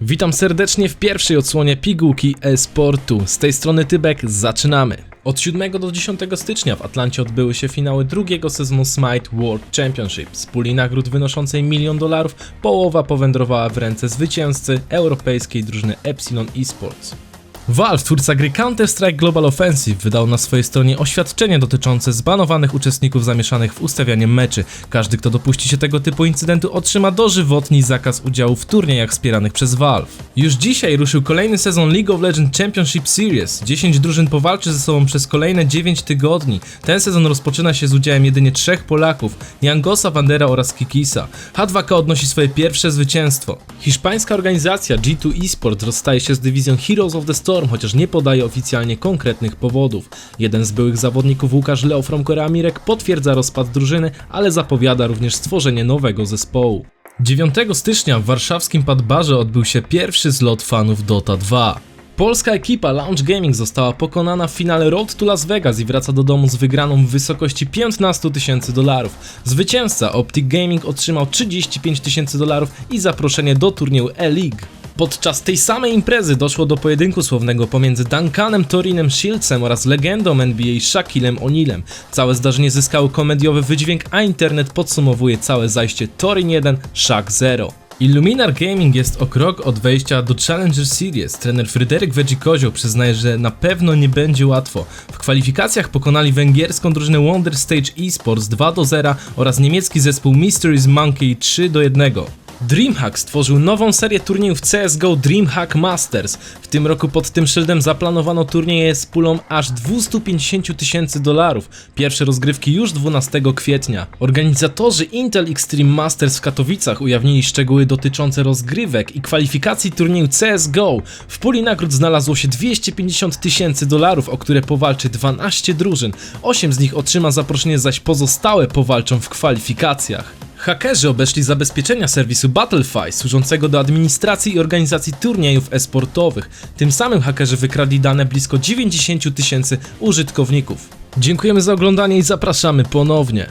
Witam serdecznie w pierwszej odsłonie pigułki e-sportu. Z tej strony Tybek, zaczynamy. Od 7 do 10 stycznia w Atlancie odbyły się finały drugiego sezonu Smite World Championship. Z puli nagród wynoszącej milion dolarów połowa powędrowała w ręce zwycięzcy europejskiej drużyny Epsilon Esports. Valve, twórca gry Counter-Strike Global Offensive, wydał na swojej stronie oświadczenie dotyczące zbanowanych uczestników zamieszanych w ustawianie meczy. Każdy, kto dopuści się tego typu incydentu, otrzyma dożywotni zakaz udziału w turniejach wspieranych przez Valve. Już dzisiaj ruszył kolejny sezon League of Legends Championship Series. 10 drużyn powalczy ze sobą przez kolejne 9 tygodni. Ten sezon rozpoczyna się z udziałem jedynie trzech Polaków, Jangosa, Wandera oraz Kikisa. H2K odnosi swoje pierwsze zwycięstwo. Hiszpańska organizacja G2 Esports rozstaje się z dywizją Heroes of the Storm, chociaż nie podaje oficjalnie konkretnych powodów. Jeden z byłych zawodników Łukasz Leo from Koreamirek potwierdza rozpad drużyny, ale zapowiada również stworzenie nowego zespołu. 9 stycznia w warszawskim Padbarze odbył się pierwszy zlot fanów Dota 2. Polska ekipa Launch Gaming została pokonana w finale Road to Las Vegas i wraca do domu z wygraną w wysokości 15 tysięcy dolarów. Zwycięzca Optic Gaming otrzymał 35 tysięcy dolarów i zaproszenie do turnieju E-League. Podczas tej samej imprezy doszło do pojedynku słownego pomiędzy Duncanem Torinem Shieldsem oraz legendą NBA Shaquillem O'Nealem. Całe zdarzenie zyskało komediowy wydźwięk, a internet podsumowuje całe zajście Torin 1, Shaq 0. Illuminar Gaming jest o krok od wejścia do Challenger Series. Trener Fryderyk Wedzikozią przyznaje, że na pewno nie będzie łatwo. W kwalifikacjach pokonali węgierską drużynę Wonder Stage Esports 2 do 0 oraz niemiecki zespół Mysteries Monkey 3 do 1. DreamHack stworzył nową serię turniejów CSGO DreamHack Masters. W tym roku pod tym szyldem zaplanowano turnieje z pulą aż 250 tysięcy dolarów. Pierwsze rozgrywki już 12 kwietnia. Organizatorzy Intel Extreme Masters w Katowicach ujawnili szczegóły dotyczące rozgrywek i kwalifikacji turnieju CSGO. W puli nagród znalazło się 250 tysięcy dolarów, o które powalczy 12 drużyn. 8 z nich otrzyma zaproszenie, zaś pozostałe powalczą w kwalifikacjach. Hakerzy obeszli zabezpieczenia serwisu Battlefy, służącego do administracji i organizacji turniejów e-sportowych. Tym samym hakerzy wykradli dane blisko 90 tysięcy użytkowników. Dziękujemy za oglądanie i zapraszamy ponownie.